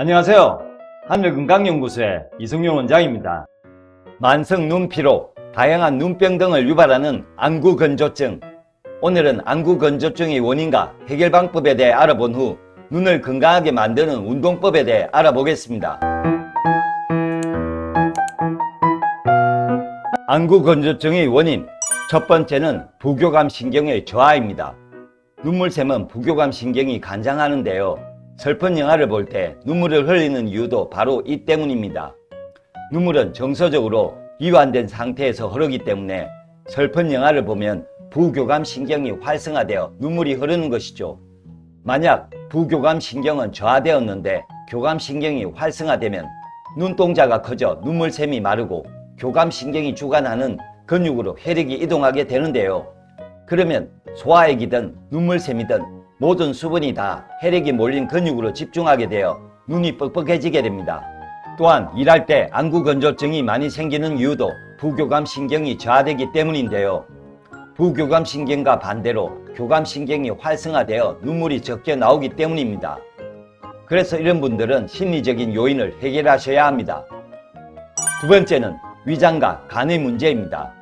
안녕하세요. 하늘건강연구소의 이승용 원장입니다. 만성 눈피로, 다양한 눈병 등을 유발하는 안구건조증. 오늘은 안구건조증의 원인과 해결 방법에 대해 알아본 후 눈을 건강하게 만드는 운동법에 대해 알아보겠습니다. 안구건조증의 원인. 첫 번째는 부교감 신경의 저하입니다. 눈물샘은 부교감 신경이 간장하는데요. 슬픈 영화를 볼 때 눈물을 흘리는 이유도 바로 이 때문입니다. 눈물은 정서적으로 이완된 상태에서 흐르기 때문에 슬픈 영화를 보면 부교감 신경이 활성화되어 눈물이 흐르는 것이죠. 만약 부교감 신경은 저하되었는데 교감 신경이 활성화되면 눈동자가 커져 눈물샘이 마르고 교감 신경이 주관하는 근육으로 혈액이 이동하게 되는데요. 그러면 소화액이든 눈물샘이든 모든 수분이 다 혈액이 몰린 근육으로 집중하게 되어 눈이 뻑뻑해지게 됩니다. 또한 일할 때 안구 건조증이 많이 생기는 이유도 부교감 신경이 저하되기 때문인데요. 부교감 신경과 반대로 교감 신경이 활성화되어 눈물이 적게 나오기 때문입니다. 그래서 이런 분들은 심리적인 요인을 해결하셔야 합니다. 두 번째는 위장과 간의 문제입니다.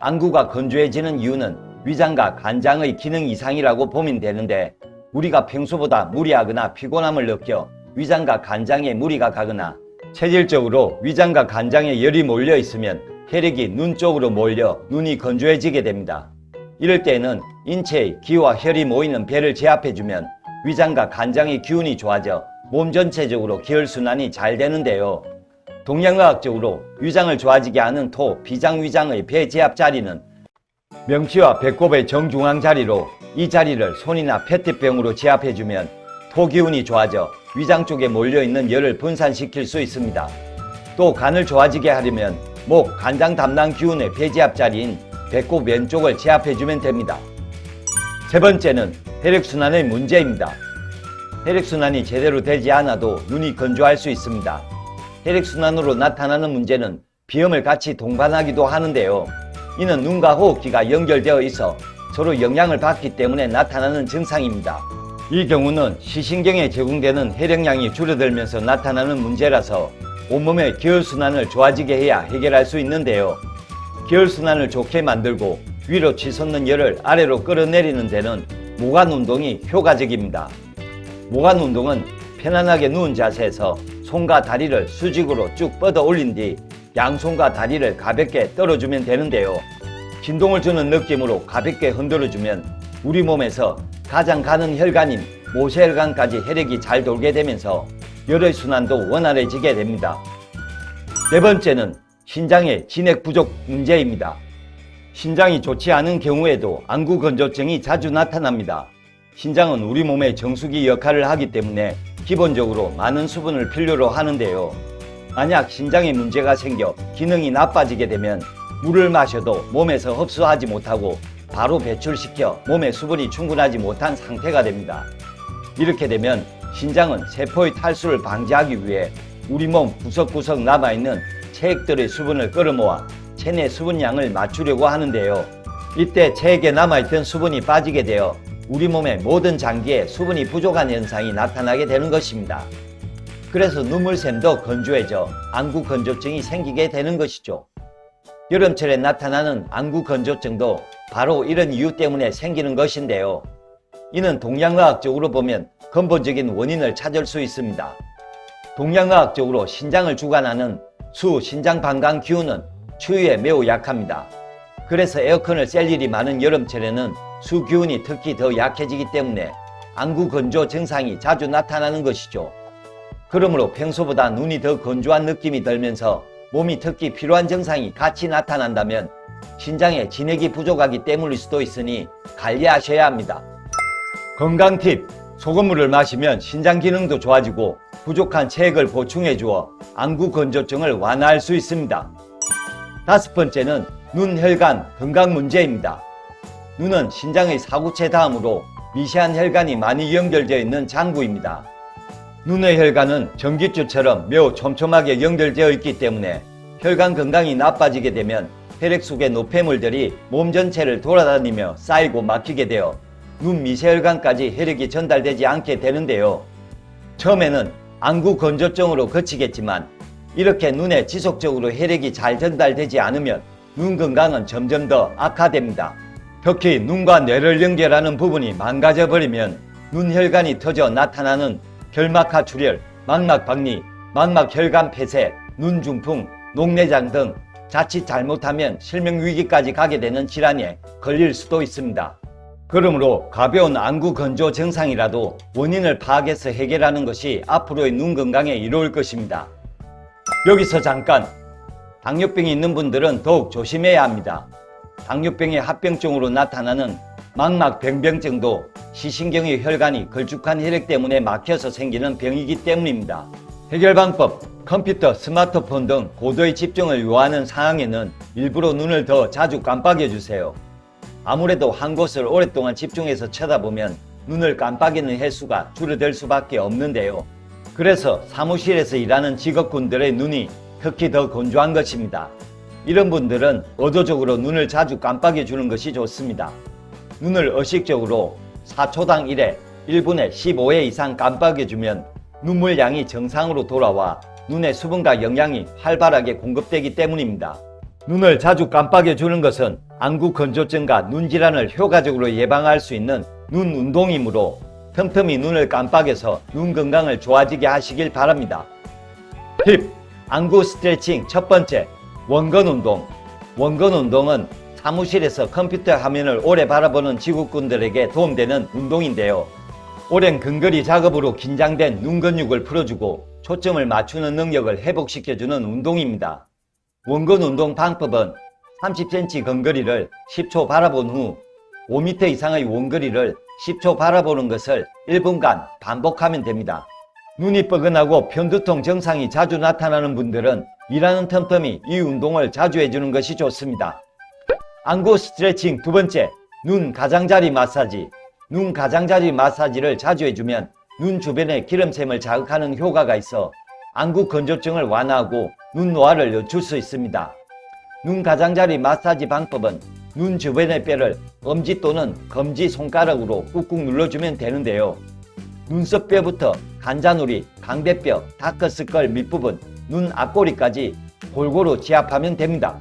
안구가 건조해지는 이유는 위장과 간장의 기능 이상이라고 보면 되는데 우리가 평소보다 무리하거나 피곤함을 느껴 위장과 간장에 무리가 가거나 체질적으로 위장과 간장에 열이 몰려 있으면 혈액이 눈 쪽으로 몰려 눈이 건조해지게 됩니다. 이럴 때에는 인체의 기와 혈이 모이는 배를 제압해주면 위장과 간장의 기운이 좋아져 몸 전체적으로 기혈순환이 잘 되는데요. 동양의학적으로 위장을 좋아지게 하는 토, 비장위장의 배 제압 자리는 명치와 배꼽의 정중앙 자리로 이 자리를 손이나 페트병으로 제압해주면 토기운이 좋아져 위장 쪽에 몰려있는 열을 분산시킬 수 있습니다. 또 간을 좋아지게 하려면 목, 간장 담당 기운의 배제압 자리인 배꼽 왼쪽을 제압해주면 됩니다. 세 번째는 혈액순환의 문제입니다. 혈액순환이 제대로 되지 않아도 눈이 건조할 수 있습니다. 혈액순환으로 나타나는 문제는 비염을 같이 동반하기도 하는데요. 이는 눈과 호흡기가 연결되어 있어 서로 영향을 받기 때문에 나타나는 증상입니다. 이 경우는 시신경에 제공되는 혈액량이 줄어들면서 나타나는 문제라서 온몸의 기혈순환을 좋아지게 해야 해결할 수 있는데요. 기혈순환을 좋게 만들고 위로 치솟는 열을 아래로 끌어내리는 데는 모관 운동이 효과적입니다. 모관 운동은 편안하게 누운 자세에서 손과 다리를 수직으로 쭉 뻗어 올린 뒤 양손과 다리를 가볍게 떨어주면 되는데요. 진동을 주는 느낌으로 가볍게 흔들어주면 우리 몸에서 가장 가는 혈관인 모세혈관까지 혈액이 잘 돌게 되면서 열의 순환도 원활해지게 됩니다. 네 번째는 신장의 진액 부족 문제입니다. 신장이 좋지 않은 경우에도 안구 건조증이 자주 나타납니다. 신장은 우리 몸의 정수기 역할을 하기 때문에 기본적으로 많은 수분을 필요로 하는데요. 만약 신장에 문제가 생겨 기능이 나빠지게 되면 물을 마셔도 몸에서 흡수하지 못하고 바로 배출시켜 몸에 수분이 충분하지 못한 상태가 됩니다. 이렇게 되면 신장은 세포의 탈수를 방지하기 위해 우리 몸 구석구석 남아있는 체액들의 수분을 끌어모아 체내 수분량을 맞추려고 하는데요. 이때 체액에 남아있던 수분이 빠지게 되어 우리 몸의 모든 장기에 수분이 부족한 현상이 나타나게 되는 것입니다. 그래서 눈물샘도 건조해져 안구 건조증이 생기게 되는 것이죠. 여름철에 나타나는 안구 건조증도 바로 이런 이유 때문에 생기는 것인데요. 이는 동양의학적으로 보면 근본적인 원인을 찾을 수 있습니다. 동양의학적으로 신장을 주관하는 수 신장 방광 기운은 추위에 매우 약합니다. 그래서 에어컨을 쐴 일이 많은 여름철에는 수 기운이 특히 더 약해지기 때문에 안구 건조 증상이 자주 나타나는 것이죠. 그러므로 평소보다 눈이 더 건조한 느낌이 들면서 몸이 특히 필요한 증상이 같이 나타난다면 신장에 진액이 부족하기 때문일 수도 있으니 관리하셔야 합니다. 건강 팁! 소금물을 마시면 신장 기능도 좋아지고 부족한 체액을 보충해 주어 안구 건조증을 완화할 수 있습니다. 다섯 번째는 눈 혈관 건강 문제입니다. 눈은 신장의 사구체 다음으로 미세한 혈관이 많이 연결되어 있는 장구입니다. 눈의 혈관은 전기줄처럼 매우 촘촘하게 연결되어 있기 때문에 혈관 건강이 나빠지게 되면 혈액 속의 노폐물들이 몸 전체를 돌아다니며 쌓이고 막히게 되어 눈 미세혈관까지 혈액이 전달되지 않게 되는데요. 처음에는 안구 건조증으로 그치겠지만 이렇게 눈에 지속적으로 혈액이 잘 전달되지 않으면 눈 건강은 점점 더 악화됩니다. 특히 눈과 뇌를 연결하는 부분이 망가져 버리면 눈 혈관이 터져 나타나는 결막하 출혈, 망막 박리, 망막 혈관 폐쇄, 눈 중풍, 녹내장 등 자칫 잘못하면 실명 위기까지 가게 되는 질환에 걸릴 수도 있습니다. 그러므로 가벼운 안구 건조 증상이라도 원인을 파악해서 해결하는 것이 앞으로의 눈 건강에 이로울 것입니다. 여기서 잠깐 당뇨병이 있는 분들은 더욱 조심해야 합니다. 당뇨병의 합병증으로 나타나는 망막병변증도 시신경의 혈관이 걸쭉한 혈액 때문에 막혀서 생기는 병이기 때문입니다. 해결 방법 컴퓨터, 스마트폰 등 고도의 집중을 요하는 상황에는 일부러 눈을 더 자주 깜빡여 주세요. 아무래도 한 곳을 오랫동안 집중해서 쳐다보면 눈을 깜빡이는 횟수가 줄어들 수밖에 없는데요. 그래서 사무실에서 일하는 직업군들의 눈이 특히 더 건조한 것입니다. 이런 분들은 의도적으로 눈을 자주 깜빡여 주는 것이 좋습니다. 눈을 의식적으로 4초당 1회, 1분에 15회 이상 깜빡여 주면 눈물량이 정상으로 돌아와 눈의 수분과 영양이 활발하게 공급되기 때문입니다. 눈을 자주 깜빡여 주는 것은 안구 건조증과 눈 질환을 효과적으로 예방할 수 있는 눈 운동이므로 틈틈이 눈을 깜빡여서 눈 건강을 좋아지게 하시길 바랍니다. 힙, 안구 스트레칭 첫 번째, 원근 운동. 원근 운동은 사무실에서 컴퓨터 화면을 오래 바라보는 지구꾼들에게 도움되는 운동인데요. 오랜 근거리 작업으로 긴장된 눈 근육을 풀어주고 초점을 맞추는 능력을 회복시켜주는 운동입니다. 원근 운동 방법은 30cm 근거리를 10초 바라본 후 5m 이상의 원거리를 10초 바라보는 것을 1분간 반복하면 됩니다. 눈이 뻐근하고 편두통 증상이 자주 나타나는 분들은 일하는 틈틈이 이 운동을 자주 해주는 것이 좋습니다. 안구 스트레칭 두 번째, 눈 가장자리 마사지. 눈 가장자리 마사지를 자주 해주면 눈 주변의 기름샘을 자극하는 효과가 있어 안구 건조증을 완화하고 눈 노화를 늦출 수 있습니다. 눈 가장자리 마사지 방법은 눈 주변의 뼈를 엄지 또는 검지 손가락으로 꾹꾹 눌러주면 되는데요. 눈썹뼈부터 간자누리, 강대뼈, 다크스컬 밑부분, 눈 앞꼬리까지 골고루 지압하면 됩니다.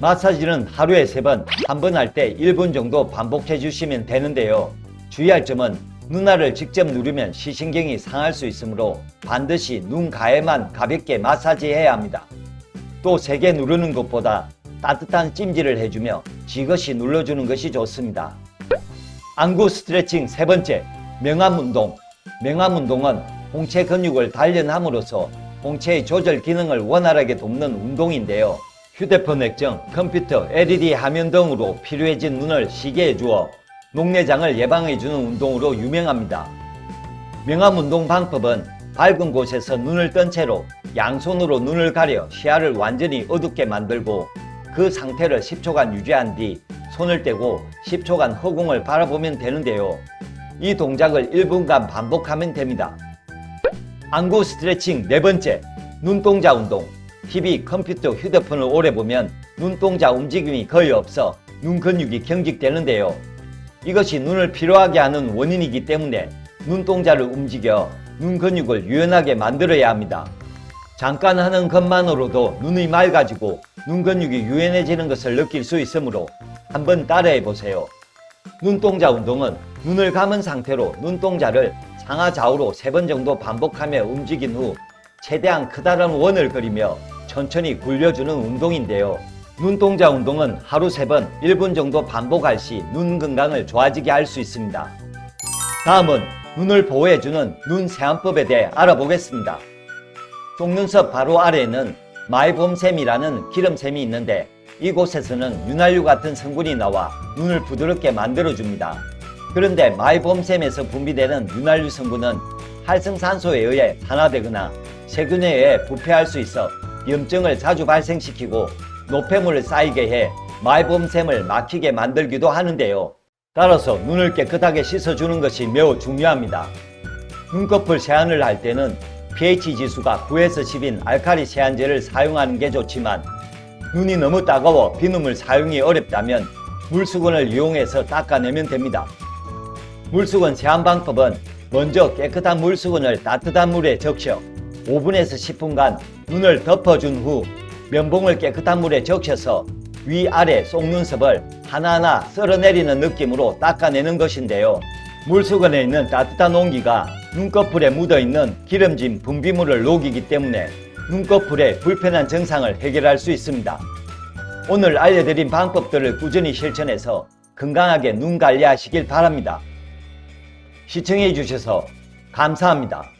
마사지는 하루에 3번, 한 번 할 때 1분 정도 반복해 주시면 되는데요. 주의할 점은 눈알을 직접 누르면 시신경이 상할 수 있으므로 반드시 눈 가에만 가볍게 마사지해야 합니다. 또 세게 누르는 것보다 따뜻한 찜질을 해주며 지그시 눌러주는 것이 좋습니다. 안구 스트레칭 세 번째, 명암 운동. 명암 운동은 홍채 근육을 단련함으로써 홍채의 조절 기능을 원활하게 돕는 운동인데요. 휴대폰 액정, 컴퓨터, LED 화면 등으로 필요해진 눈을 쉬게 해주어 녹내장을 예방해주는 운동으로 유명합니다. 명암 운동 방법은 밝은 곳에서 눈을 뜬 채로 양손으로 눈을 가려 시야를 완전히 어둡게 만들고 그 상태를 10초간 유지한 뒤 손을 떼고 10초간 허공을 바라보면 되는데요. 이 동작을 1분간 반복하면 됩니다. 안구 스트레칭 네 번째, 눈동자 운동. TV, 컴퓨터, 휴대폰을 오래 보면 눈동자 움직임이 거의 없어 눈 근육이 경직되는데요. 이것이 눈을 피로하게 하는 원인이기 때문에 눈동자를 움직여 눈 근육을 유연하게 만들어야 합니다. 잠깐 하는 것만으로도 눈이 맑아지고 눈 근육이 유연해지는 것을 느낄 수 있으므로 한번 따라해 보세요. 눈동자 운동은 눈을 감은 상태로 눈동자를 상하 좌우로 세 번 정도 반복하며 움직인 후 최대한 크다란 원을 그리며 천천히 굴려주는 운동인데요. 눈동자 운동은 하루 세 번 1분 정도 반복할 시 눈 건강을 좋아지게 할 수 있습니다. 다음은 눈을 보호해주는 눈 세안법에 대해 알아보겠습니다. 속눈썹 바로 아래에는 마이봄샘이라는 기름샘이 있는데 이곳에서는 윤활유 같은 성분이 나와 눈을 부드럽게 만들어줍니다. 그런데 마이봄샘에서 분비되는 윤활유 성분은 활성산소에 의해 산화되거나 세균에 의해 부패할 수 있어 염증을 자주 발생시키고 노폐물을 쌓이게 해 마이봄샘을 막히게 만들기도 하는데요. 따라서 눈을 깨끗하게 씻어주는 것이 매우 중요합니다. 눈꺼풀 세안을 할 때는 pH 지수가 9에서 10인 알칼리 세안제를 사용하는 게 좋지만 눈이 너무 따가워 비눗물 사용이 어렵다면 물수건을 이용해서 닦아내면 됩니다. 물수건 세안 방법은 먼저 깨끗한 물수건을 따뜻한 물에 적셔 5분에서 10분간 눈을 덮어준 후 면봉을 깨끗한 물에 적셔서 위아래 속눈썹을 하나하나 쓸어내리는 느낌으로 닦아내는 것인데요. 물수건에 있는 따뜻한 온기가 눈꺼풀에 묻어있는 기름진 분비물을 녹이기 때문에 눈꺼풀의 불편한 증상을 해결할 수 있습니다. 오늘 알려드린 방법들을 꾸준히 실천해서 건강하게 눈 관리하시길 바랍니다. 시청해 주셔서 감사합니다.